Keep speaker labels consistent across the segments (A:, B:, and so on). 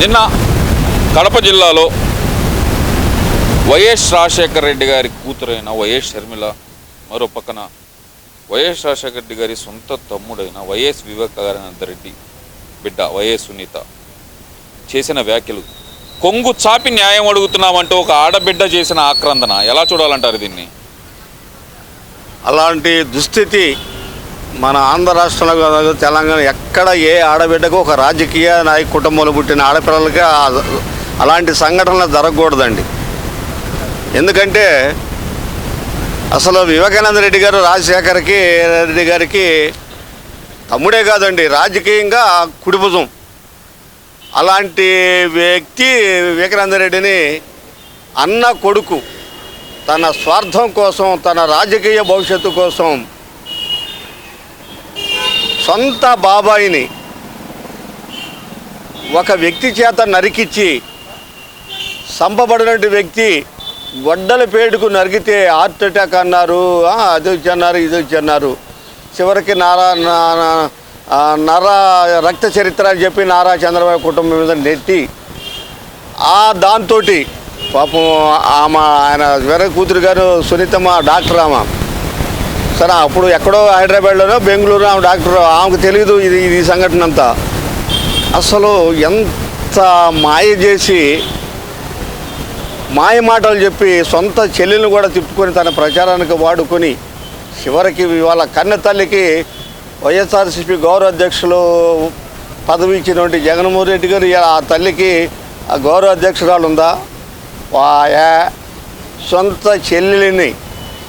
A: నిన్న కడప జిల్లాలో వైఎస్ రాజశేఖర రెడ్డి గారి కూతురైన వైఎస్ షర్మిల మరో పక్కన వైఎస్ రాజశేఖర రెడ్డి గారి సొంత తమ్ముడైన వైఎస్ వివేకానంద రెడ్డి బిడ్డ వైఎస్ సునీత చేసిన వ్యాఖ్యలు. కొంగు చాపి న్యాయం అడుగుతున్నామంటూ ఒక ఆడబిడ్డ చేసిన ఆక్రందన. ఎలా చూడాలంటారు దీన్ని?
B: అలాంటి దుస్థితి మన ఆంధ్ర రాష్ట్రంలో కాదు, తెలంగాణ ఎక్కడ ఏ ఆడబిడ్డకు ఒక రాజకీయ నాయక కుటుంబంలో పుట్టిన ఆడపిల్లలకి అలాంటి సంఘటనలు జరగకూడదండి. ఎందుకంటే అసలు వివేకానంద రెడ్డి గారు రాజశేఖర్కి రెడ్డి గారికి తమ్ముడే కాదండి రాజకీయంగా కుడిభుజం. అలాంటి వ్యక్తి వివేకానంద రెడ్డిని అన్న కొడుకు తన స్వార్థం కోసం తన రాజకీయ భవిష్యత్తు కోసం సొంత బాబాయిని ఒక వ్యక్తి చేత నరికిచ్చి సంపబడినటువంటి వ్యక్తి గొడ్డల పేటుకు నరికితే హార్ట్ అటాక్ అన్నారు అది వచ్చి అన్నారు ఇది వచ్చి అన్నారు. చివరికి నారా నర రక్త చరిత్ర అని చెప్పి నారా చంద్రబాబు కుటుంబం మీద నెట్టి ఆ దాంతో పాపం ఆమె ఆయన వేరే కూతురు గారు సునీతమ్మ డాక్టర్ ఆమె. సరే అప్పుడు ఎక్కడో హైదరాబాద్లోనో బెంగళూరు ఆమె డాక్టర్ ఆమెకు తెలియదు ఇది ఇది ఈ సంఘటన అంతా అసలు ఎంత మాయ చేసి మాయ మాటలు చెప్పి సొంత చెల్లెలు కూడా తిప్పుకొని తన ప్రచారానికి వాడుకొని చివరికి వాళ్ళ కన్న తల్లికి వైఎస్ఆర్సీపీ గౌరవ అధ్యక్షులు పదవి ఇచ్చినటువంటి జగన్మోహన్ రెడ్డి గారు ఆ తల్లికి ఆ గౌరవ అధ్యక్షురాలు ఉందా? వాయా సొంత చెల్లెలిని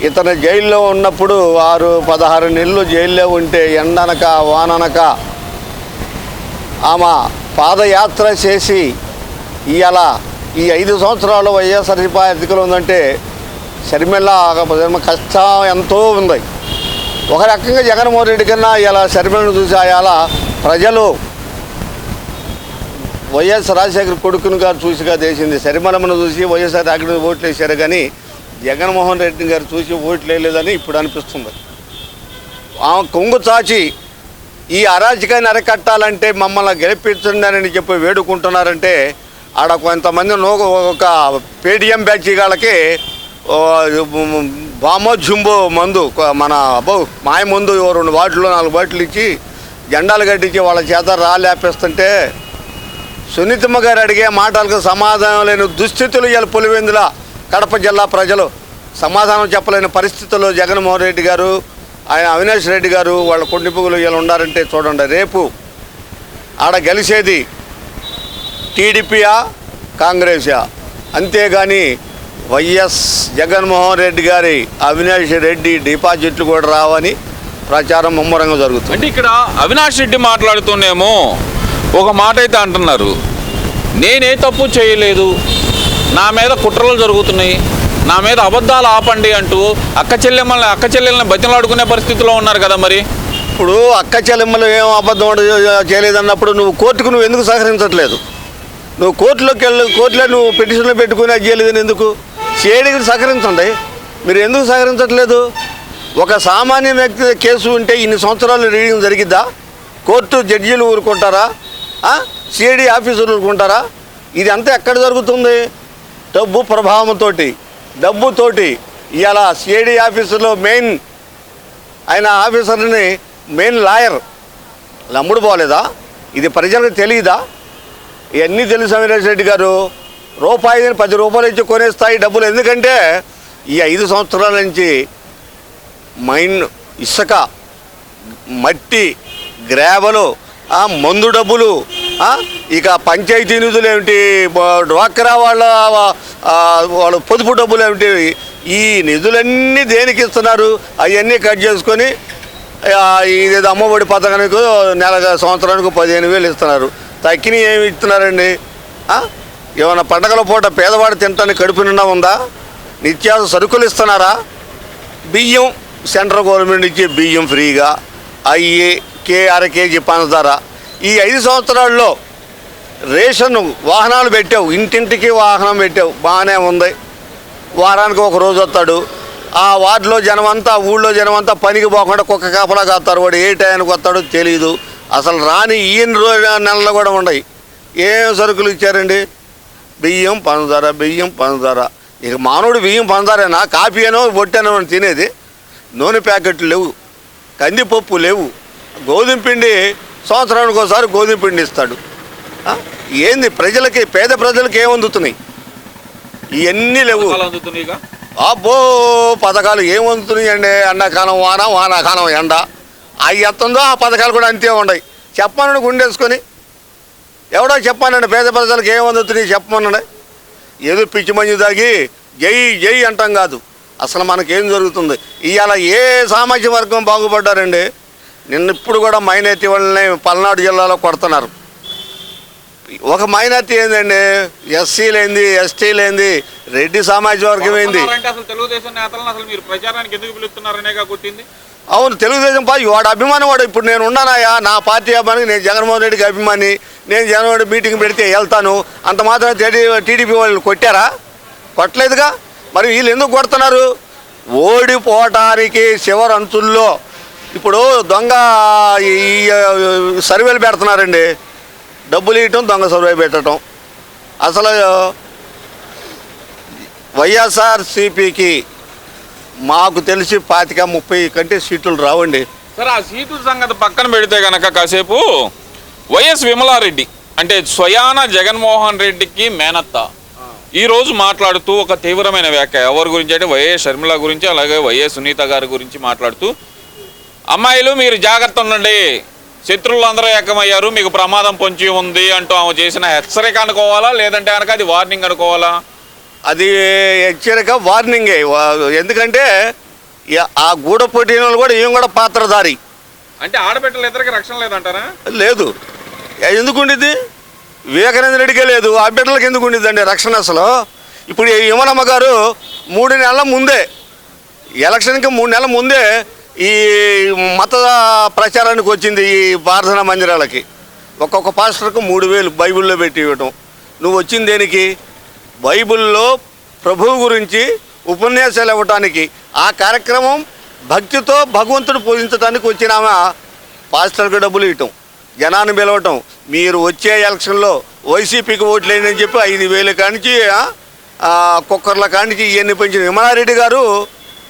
B: ఇతను జైల్లో ఉన్నప్పుడు ఆరు పదహారు నెలలు జైల్లో ఉంటే ఎండనక వాననక ఆమె పాదయాత్ర చేసి ఇవాళ ఈ ఐదు సంవత్సరాలు వైఎస్ఆర్సీపీ అధికలు ఉందంటే షర్మిల కష్టం ఎంతో ఉంది. ఒక రకంగా జగన్మోహన్ రెడ్డి కన్నా ఇలా షర్మిలను చూసి అలా ప్రజలు వైఎస్ రాజశేఖర్ కొడుకును గారు చూసిగా చేసింది శరిమలమ్మను చూసి వైఎస్ఆర్ అక్కడ ఓట్లు వేశారు కానీ జగన్మోహన్ రెడ్డి గారు చూసి ఓట్లు వేయలేదని ఇప్పుడు అనిపిస్తుంది. ఆమె కొంగు చాచి ఈ అరాజకాన్ని అరకట్టాలంటే మమ్మల్ని గెలిపించండి అని చెప్పి వేడుకుంటున్నారంటే ఆడ కొంతమంది ఒక పేటిఎం బ్యాచ్ వాళ్ళకి బామో జుంబో మందు మన అబ్బో మాయ మందు ఓ రెండు బాటిల్ నాలుగు బాటిల్ ఇచ్చి జెండాలు కట్టించి వాళ్ళ చేత రాలేపిస్తుంటే సునీతమ్మ గారు అడిగే మాటలకు సమాధానం లేని దుస్థితులు ఇవాళ పులివెందులా. కడప జిల్లా ప్రజలు సమాధానం చెప్పలేని పరిస్థితుల్లో జగన్మోహన్ రెడ్డి గారు ఆయన అవినాష్ రెడ్డి గారు వాళ్ళ కొండిపుగులు వీళ్ళు ఉన్నారంటే చూడండి రేపు ఆడ గెలిచేది టీడీపీయా కాంగ్రెసా అంతేగాని వైఎస్ జగన్మోహన్ రెడ్డి గారి అవినాష్ రెడ్డి డిపాజిట్లు కూడా రావని ప్రచారం ముమ్మరంగా జరుగుతుంది.
A: అంటే ఇక్కడ అవినాష్ రెడ్డి మాట్లాడుతూనేమో ఒక మాట అయితే అంటున్నారు. నేనే తప్పు చేయలేదు. నా మీద కుట్రలు జరుగుతున్నాయి. నా మీద అబద్ధాలు ఆపండి అంటూ అక్క చెల్లెమ్మల్ని అక్క చెల్లెల్ని బతిలాడుకునే పరిస్థితిలో ఉన్నారు కదా మరి?
B: ఇప్పుడు అక్క చెల్లెమ్మలు ఏం అబద్ధం చేయలేదన్నప్పుడు నువ్వు కోర్టుకు నువ్వు ఎందుకు సహకరించట్లేదు? నువ్వు కోర్టులోకి వెళ్ళి కోర్టులో నువ్వు పిటిషన్లు పెట్టుకుని అది చేయలేదని ఎందుకు? సిఐడికి సహకరించండి. మీరు ఎందుకు సహకరించట్లేదు? ఒక సామాన్య వ్యక్తి కేసు ఉంటే ఇన్ని సంవత్సరాలు రీడింగ్ జరిగిద్దా? కోర్టు జడ్జీలు ఊరుకుంటారా? సిఐడి ఆఫీసులు ఊరుకుంటారా? ఇది అంతా ఎక్కడ జరుగుతుంది? డబ్బు ప్రభావంతో డబ్బుతోటి ఇలా సిఐడి ఆఫీసులో మెయిన్ ఆయన ఆఫీసర్ని మెయిన్ లాయర్. నమ్ముడు పోలేదా? ఇది ప్రజలకు తెలియదా ఇవన్నీ తెలుసు అవినాష్ రెడ్డి గారు. రూపాయి పది రూపాయలు ఇచ్చి కొనేస్తాయి డబ్బులు. ఎందుకంటే ఈ ఐదు సంవత్సరాల నుంచి మైన్ ఇసుక మట్టి గ్రావెలు ఆ, మందు డబ్బులు ఇక పంచాయతీ నిధులు ఏమిటి? డ్వాక్రా వాళ్ళ వాళ్ళ పొదుపు డబ్బులు ఏమిటి? ఈ నిధులన్నీ దేనికి ఇస్తున్నారు? అవన్నీ కట్ చేసుకొని ఆ, ఇదేదో అమ్మఒడి పథకానికి నెల సంవత్సరానికి పదిహేను వేలు ఇస్తున్నారు. తక్కిన ఏమి ఇస్తున్నారండి? ఏమైనా పండగల పూట పేదవాడు తినటానికి కడుపు నిండా ఉందా? నిత్యావసర సరుకులు ఇస్తున్నారా? బియ్యం సెంట్రల్ గవర్నమెంట్ ఇచ్చే బియ్యం ఫ్రీగా. అయ్యి కే అర కేజీ పంచదార ఈ ఐదు సంవత్సరాల్లో రేషన్ వాహనాలు పెట్టావు ఇంటింటికి వాహనం పెట్టావు బాగానే ఉంది. వారానికి ఒక రోజు వస్తాడు. ఆ వార్డులో జనమంతా ఊళ్ళో జనమంతా పనికి పోకుండా కుక్క కాపలా కాస్తారు. వాడు ఏ టైంకి వస్తాడో తెలియదు అసలు రాని ఈయన రోజు నెలలు కూడా ఉన్నాయి ఏం సరుకులు ఇచ్చారండి? బియ్యం పంచదార బియ్యం పంచదార. ఇక మానవుడు బియ్యం పంచదారేనా? కాఫీ అనో బొట్టేనో అని తినేది. నూనె ప్యాకెట్లు లేవు. కందిపప్పు లేవు. గోధుమ పిండి సంవత్సరానికి ఒకసారి గోధుమ పిండి ఇస్తాడు? ఏంది ప్రజలకి పేద ప్రజలకి ఏం అందుతున్నాయి? ఇవన్నీ లేవు. అబ్బో పథకాలు ఏం అందుతున్నాయండి ఎండాకాలం వాన వానాకాలం ఎండ. అవి ఎత్తుందో ఆ పథకాలు కూడా అంతే ఉన్నాయి. చెప్పమనండి గుండేసుకొని. ఎవడో చెప్పానండి పేద ప్రజలకు ఏం అందుతున్నాయి చెప్పమనండి. ఏదో పిచ్చి మంచి తాగి జై జై అంటాం కాదు. అసలు మనకేం జరుగుతుంది? ఇవాళ ఏ సామాజిక వర్గం బాగుపడ్డారండి? నిన్న ఇప్పుడు కూడా మైనార్టీ వాళ్ళని పల్నాడు జిల్లాలో కొడుతున్నారు. ఒక మైనార్టీ ఏందండి? ఎస్సీలేంది ఎస్టీలేంది రెడ్డి సామాజిక వర్గం ఏంది? అవును తెలుగుదేశం పార్టీ వాడు అభిమానం వాడు. ఇప్పుడు నేను ఉన్నానయ్యా నా పార్టీ అభిమాని నేను జగన్మోహన్ రెడ్డికి అభిమాని. నేను జగన్మోహన్ రెడ్డి మీటింగ్ పెడితే వెళ్తాను. అంత మాత్రం టీడీపీ వాళ్ళు కొట్టారా? కొట్టలేదుగా? మరి వీళ్ళు ఎందుకు కొడుతున్నారు? ఓడిపోవటానికి చివరి అంచుల్లో ఇప్పుడు దొంగ ఈ సర్వేలు పెడుతున్నారండి. డబ్బులు ఇవ్వటం దొంగ సర్వే పెట్టడం అసలు వైఎస్ఆర్సీపీకి మాకు తెలిసి పాతిక ముప్పై కంటే సీట్లు రావండి.
A: సరే ఆ సీటు సంగతి పక్కన పెడితే కనుక కాసేపు వైఎస్ విమలారెడ్డి అంటే స్వయాన జగన్మోహన్ రెడ్డికి మేనత్త. ఈరోజు మాట్లాడుతూ ఒక తీవ్రమైన వ్యాఖ్య. ఎవరి గురించి అంటే వైఎస్ షర్మిల గురించి అలాగే వైఎస్ సునీత గారి గురించి మాట్లాడుతూ అమ్మాయిలు మీరు జాగ్రత్త ఉండండి. శత్రువులు అందరూ ఏకమయ్యారు మీకు ప్రమాదం పొంచి ఉంది అంటూ ఆమె చేసిన హెచ్చరిక అనుకోవాలా? లేదంటే కనుక అది వార్నింగ్ అనుకోవాలా?
B: అది హెచ్చరిక వార్నింగే. ఎందుకంటే ఆ గూడ పోటీల కూడా ఏం కూడా పాత్రధారి.
A: అంటే ఆడబిడ్డలు ఇద్దరికి రక్షణ లేదంటారా?
B: లేదు. ఎందుకు ఉండిద్ది వివేకానంద రెడ్డికే లేదు. ఆ బిడ్డలకు ఎందుకు ఉండిద్దండి రక్షణ అసలు? ఇప్పుడు యమనమ్మ గారు మూడు నెలల ముందే ఎలక్షన్కి మూడు నెలల ముందే ఈ మత ప్రచారానికి వచ్చింది ఈ ప్రార్థనా మందిరాలకి. ఒక్కొక్క పాస్టర్కు మూడు వేలు బైబిల్లో పెట్టి ఇవ్వటం. నువ్వు వచ్చింది దేనికి? బైబిల్లో ప్రభువు గురించి ఉపన్యాసాలు ఇవ్వటానికి. ఆ కార్యక్రమం భక్తితో భగవంతుడు పూజించడానికి వచ్చిన ఆమె పాస్టర్కి డబ్బులు ఇవ్వటం. జనాన్ని పిలవటం. మీరు వచ్చే ఎలక్షన్లో వైసీపీకి ఓట్లేనని చెప్పి ఐదు వేలు కానించి కుక్కర్ల కానించి ఇవన్నీ పెంచిన విమలారెడ్డి గారు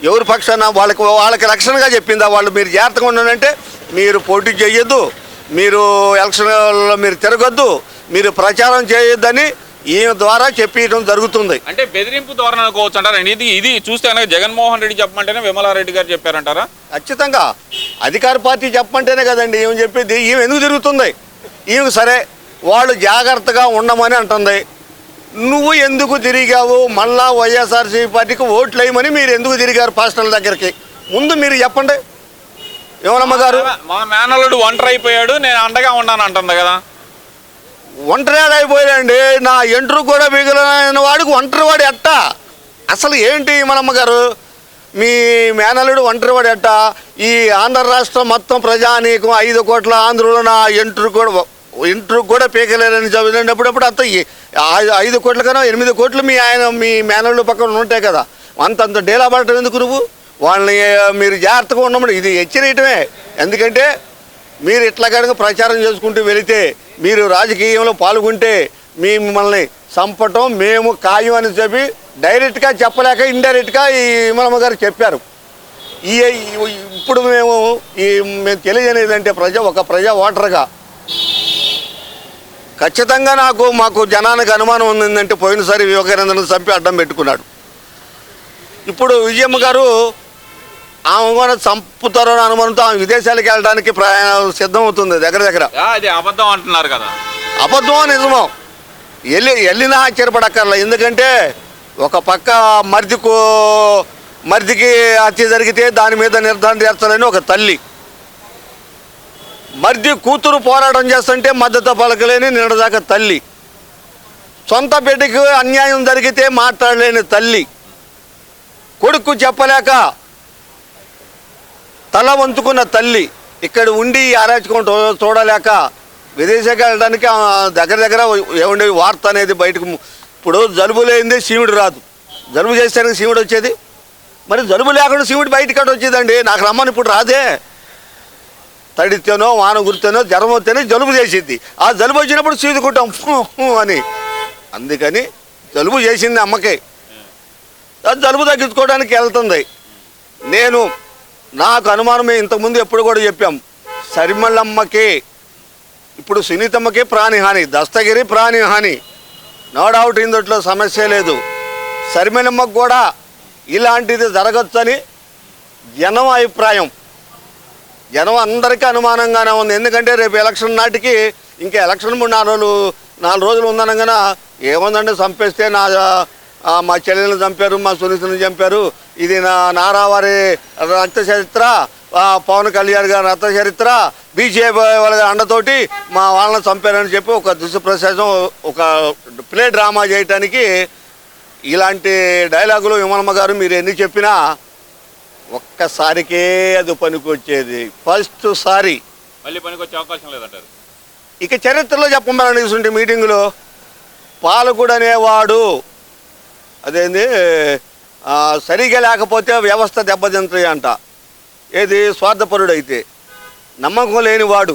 B: ఎవరి పక్షాన వాళ్ళకి వాళ్ళకి రక్షణగా చెప్పిందా వాళ్ళు మీరు జాగ్రత్తగా ఉండండి మీరు పోటీ చేయొద్దు మీరు ఎలక్షన్లో మీరు తిరగొద్దు మీరు ప్రచారం చేయొద్దని ఈయన ద్వారా చెప్పడం జరుగుతుంది.
A: అంటే బెదిరింపు ధోరణి అనుకోవచ్చు అంటారా? ఇది ఇది చూస్తే కనుక జగన్మోహన్ రెడ్డి చెప్పమంటేనే విమలారెడ్డి గారు చెప్పారంటారా?
B: ఖచ్చితంగా. అధికార పార్టీ చెప్పంటేనే కదండి ఈమె చెప్పేది ఈమె ఎందుకు తిరుగుతుంది? ఈమె సరే వాళ్ళు జాగ్రత్తగా ఉండమని అంటుంది. నువ్వు ఎందుకు తిరిగావు? మళ్ళా వైఎస్ఆర్సీ పార్టీకి ఓట్లు వేయమని మీరు ఎందుకు తిరిగారు పాస్టర్ల దగ్గరికి? ముందు మీరు చెప్పండి. ఏమనమ్మ గారు?
A: మా మేనల్లుడు ఒంటరి అయిపోయాడు నేను అండగా ఉన్నాను అంటుంది కదా.
B: ఒంటరివాడు అయిపోయాడండి. నా ఎంట్రు కూడా మిగిలిన వాడికి ఒంటరి వాడు ఎట్ట? అసలు ఏంటి మనమ్మ గారు? మీ మేనలుడు ఒంటరివాడు ఎట్ట? ఈ ఆంధ్ర రాష్ట్రం మొత్తం ప్రజానీకం ఐదు కోట్ల ఆంధ్రులు నా ఎంట్రు కూడా ఇంటర్వ్యూ కూడా పీకలేరని చదివినప్పుడప్పుడు అంత ఐదు కోట్ల కన్నా ఎనిమిది కోట్లు మీ ఆయన మీ మేనల్లుడు పక్కన ఉంటాయి కదా. అంత డేలా పడటం ఎందుకు నువ్వు? వాళ్ళని మీరు జాగ్రత్తగా ఉండమని. ఇది హెచ్చరియటమే. ఎందుకంటే మీరు ఇట్లా కనుక ప్రచారం చేసుకుంటూ వెళితే మీరు రాజకీయంలో పాల్గొంటే మీ మిమ్మల్ని చంపటం మేము ఖాయం అని చెప్పి డైరెక్ట్గా చెప్పలేక ఇండైరెక్ట్గా ఈ విమలమ్మ గారు చెప్పారు. ఈ ఇప్పుడు మేము ఈ మేము తెలియజేయలేదంటే అంటే ప్రజ ఒక ప్రజా ఓటర్గా ఖచ్చితంగా నాకు మాకు జనానికి అనుమానం ఉందంటే పోయినసారి వివేకానందను చంపి అడ్డం పెట్టుకున్నాడు. ఇప్పుడు విజయమ్మ గారు ఆమె కూడా చంపుతారో అని అనుమానంతో ఆమె విదేశాలకు వెళ్ళడానికి ప్రయాణం సిద్ధం అవుతుంది దగ్గర. దగ్గర
A: అబద్ధం అంటున్నారు కదా.
B: అబద్ధమో నిజమో? వెళ్ళి వెళ్ళినా ఆశ్చర్యపడక్కర్లే. ఎందుకంటే ఒక పక్క మరిదికు మరిదికి హత్య జరిగితే దాని మీద నిర్ధారణ చేస్తారని ఒక తల్లి. మర్ది కూతురు పోరాటం చేస్తుంటే మద్దతు పలకలేని నిన్నదాకా తల్లి. సొంత బిడ్డకు అన్యాయం జరిగితే మాట్లాడలేని తల్లి. కొడుకు చెప్పలేక తల వంచుకున్న తల్లి. ఇక్కడ ఉండి ఈ చూడలేక విదేశాలకు వెళ్ళడానికి దగ్గర దగ్గర ఏముండే వార్త అనేది బయటకు ఇప్పుడు జలుబు లేనిదే శివుడు రాదు. జలుబు చేస్తానికి శివుడు వచ్చేది. మరి జలుబు లేకుండా శివుడు బయటికి వచ్చేదండి. నాకు రమ్మని ఇప్పుడు రాదే. తడితేనో వాన గురితేనో జ్వరం వస్తేనే జలుబు చేసింది. ఆ జలుబు వచ్చినప్పుడు చీదుకుంటాం అని. అందుకని జలుబు చేసింది అమ్మకి. ఆ జలుబు తగ్గించుకోవడానికి వెళ్తుంది. నేను నాకు అనుమానమే ఇంతకుముందు ఎప్పుడు కూడా చెప్పాం. సరిమల్లమ్మకి ఇప్పుడు సునీతమ్మకి ప్రాణిహాని దస్తగిరి ప్రాణిహాని నో డౌట్ ఇందుట్లో సమస్య లేదు. సరిమల్లమ్మకు కూడా ఇలాంటిది జరగచ్చని జనం అభిప్రాయం. జనం అందరికీ అనుమానంగానే ఉంది. ఎందుకంటే రేపు ఎలక్షన్ నాటికి ఇంకా ఎలక్షన్ మూడు నాలుగు రోజులు నాలుగు రోజులు ఉందనగానే ఏముందంటే చంపేస్తే నా మా చెల్లెలను చంపారు మా సునీతను చంపారు. ఇది నా నారావారి రక్త చరిత్ర పవన్ కళ్యాణ్ గారి రక్త చరిత్ర బీజేపీ వాళ్ళ అండతోటి మా వాళ్ళని చంపారని చెప్పి ఒక దుష్ప్రశాసం ఒక ప్లే డ్రామా చేయటానికి ఇలాంటి డైలాగులు విమలమ్మ గారు మీరు ఎన్ని చెప్పినా ఒక్కసారికే అది పనికొచ్చేది. ఫస్ట్ సారి.
A: మళ్ళీ పనికి వచ్చే అవకాశం లేదంటారు.
B: ఇక చరిత్రలో చెప్పమని చూసుంటే మీటింగులో. పాలకుడు అనేవాడు అదేంది? సరిగా లేకపోతే వ్యవస్థ దెబ్బతింటుంది అంట. ఏది? స్వార్థపరుడు అయితే నమ్మకం లేనివాడు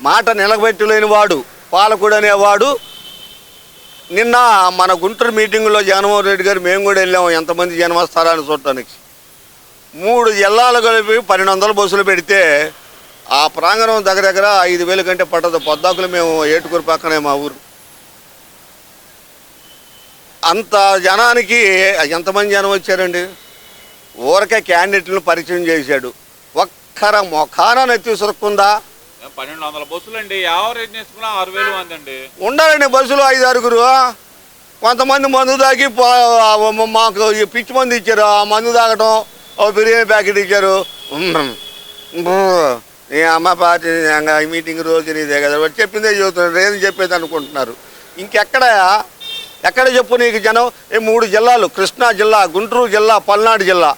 B: మాట నిలబెట్టలేని వాడు పాలకుడు అనేవాడు నిన్న మన గుంటూరు మీటింగులో జగన్మోహన్ రెడ్డి గారు మేము కూడా వెళ్ళాము ఎంతమంది జనం వస్తారా అని చూడటానికి. మూడు జిల్లాలు కలిపి పన్నెండు వందల బస్సులు పెడితే ఆ ప్రాంగణం దగ్గర దగ్గర ఐదు వేల కంటే పట్టదు పొద్దాకులు మేము ఏటుకూరు పక్కనే మా ఊరు. అంత జనానికి ఎంతమంది జనం వచ్చారండి? ఊరకే క్యాండిడేట్లను పరిచయం చేశాడు. ఒక్కర మొఖాన నెత్తి సురుక్కుందా
A: పన్నెండు వందల బస్సులు అండి యావరేజ్ ఆరు వేలు మంది అండి
B: ఉండాలండి బస్సులు ఐదు ఆరుగురు. కొంతమంది మందు తాగి మాకు పిచ్చి మందు ఇచ్చారు. ఆ మందు తాగటం ఓ బిర్యానీ ప్యాకెట్ ఇచ్చారు. నీ అమ్మ పార్టీ ఈ మీటింగ్ రోజు నీదే కదా. చెప్పిందే చెబుతున్నారు ఏం చెప్పేది అనుకుంటున్నారు. ఇంకెక్కడ? ఎక్కడ చెప్పు నీకు జనం? ఈ మూడు జిల్లాలు కృష్ణా జిల్లా గుంటూరు జిల్లా పల్నాడు జిల్లా.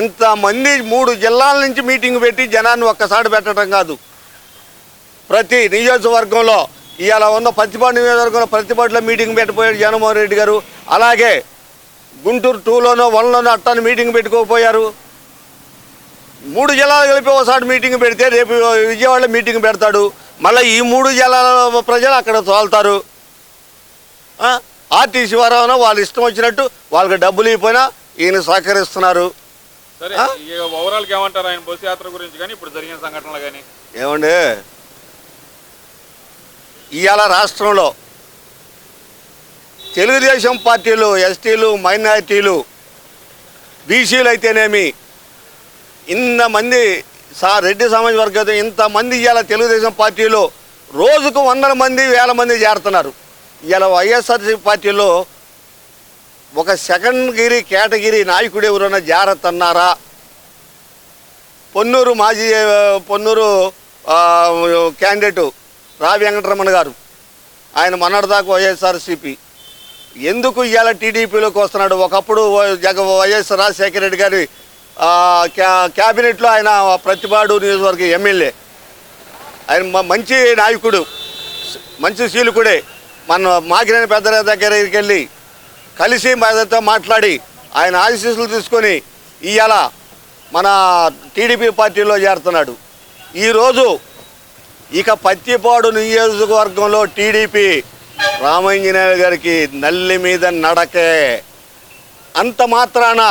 B: ఇంతమంది మూడు జిల్లాల నుంచి మీటింగ్ పెట్టి జనాన్ని ఒక్కసారి పెట్టడం కాదు. ప్రతి నియోజకవర్గంలో ఇవాళ ఉన్న పత్తిపాడు నియోజకవర్గంలో ప్రతిపాటులో మీటింగ్ పెట్టిపోయాడు జగన్మోహన్ రెడ్డి గారు. అలాగే గుంటూరు టూలోనో వన్లోనో అట్టాన్ని మీటింగ్ పెట్టుకోకపోయారు. మూడు జిల్లాలు కలిపి ఒకసారి మీటింగ్ పెడితే రేపు విజయవాడలో మీటింగ్ పెడతాడు. మళ్ళీ ఈ మూడు జిల్లాల ప్రజలు అక్కడ తోలుతారు? ఆర్టీసీ వారమైనా వాళ్ళు ఇష్టం వచ్చినట్టు వాళ్ళకి డబ్బులు ఇవ్వకపోయినా ఈయన సహకరిస్తున్నారు.
A: సరే
B: ఆ?
A: ఓవరాల్గా ఏమంటారు ఆయన బస్సు యాత్ర గురించి కానీ ఇప్పుడు జరిగిన సంఘటనలు కానీ?
B: ఏమండి? ఇవాళ రాష్ట్రంలో తెలుగుదేశం పార్టీలు ఎస్టీలు మైనారిటీలు బీసీలు అయితేనేమి ఇంతమంది సా రెడ్డి సమాజ వర్గం ఇంతమంది ఇవాళ తెలుగుదేశం పార్టీలో రోజుకు వందల మంది వేల మంది చేరుతున్నారు. ఇవాళ వైఎస్ఆర్సీ పార్టీలో ఒక సెకండ్ గిరి కేటగిరీ నాయకుడు ఎవరైనా జాగ్రత్తన్నారా పొన్నూరు మాజీ పొన్నూరు క్యాండిడేటు రావి వెంకటరమణ గారు. ఆయన మొన్నటిదాకా వైఎస్ఆర్సీపీ. ఎందుకు ఇవాళ టీడీపీలోకి వస్తున్నాడు? ఒకప్పుడు జగ వైఎస్ రాజశేఖర రెడ్డి గారి క్యా- క్యాబినెట్లో ఆయన ప్రతిపాడు నియోజకవర్గ ఎమ్మెల్యే. ఆయన మంచి నాయకుడు మంచి శీలకుడే. మన మాగిరేని పెద్దల దగ్గరికి వెళ్ళి కలిసి మనతో మాట్లాడి ఆయన ఆశీస్సులు తీసుకొని ఇవాళ మన టీడీపీ పార్టీలో చేరుతున్నాడు. ఈరోజు ఇక పత్తిపాడు నియోజకవర్గంలో టీడీపీ రామంజనేయులు గారికి నల్లి మీద నడకే అంత మాత్రాన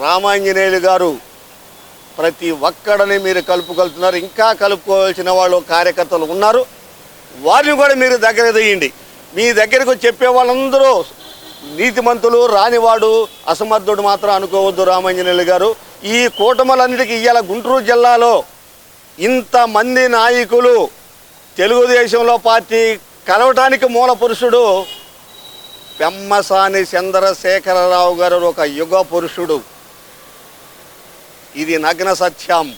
B: రామాంజనేయులు గారు ప్రతి ఒక్కడని మీరు కలుపుకొలుతున్నారు. ఇంకా కలుపుకోవాల్సిన వాళ్ళు కార్యకర్తలు ఉన్నారు. వారిని కూడా మీరు దగ్గర తీయండి. మీ దగ్గరకు చెప్పే వాళ్ళందరూ నీతిమంతులు రానివాడు అసమర్థుడు మాత్రం అనుకోవద్దు రామాంజనేయులు గారు. ఈ కూటములన్నిటికీ ఇవాళ గుంటూరు జిల్లాలో ఇంతమంది నాయకులు తెలుగుదేశంలో పార్టీ కలవటానికి మూల పురుషుడు పెమ్మసాని చంద్రశేఖరరావు గారు ఒక యుగ పురుషుడు. ఇది నగ్న సత్యం.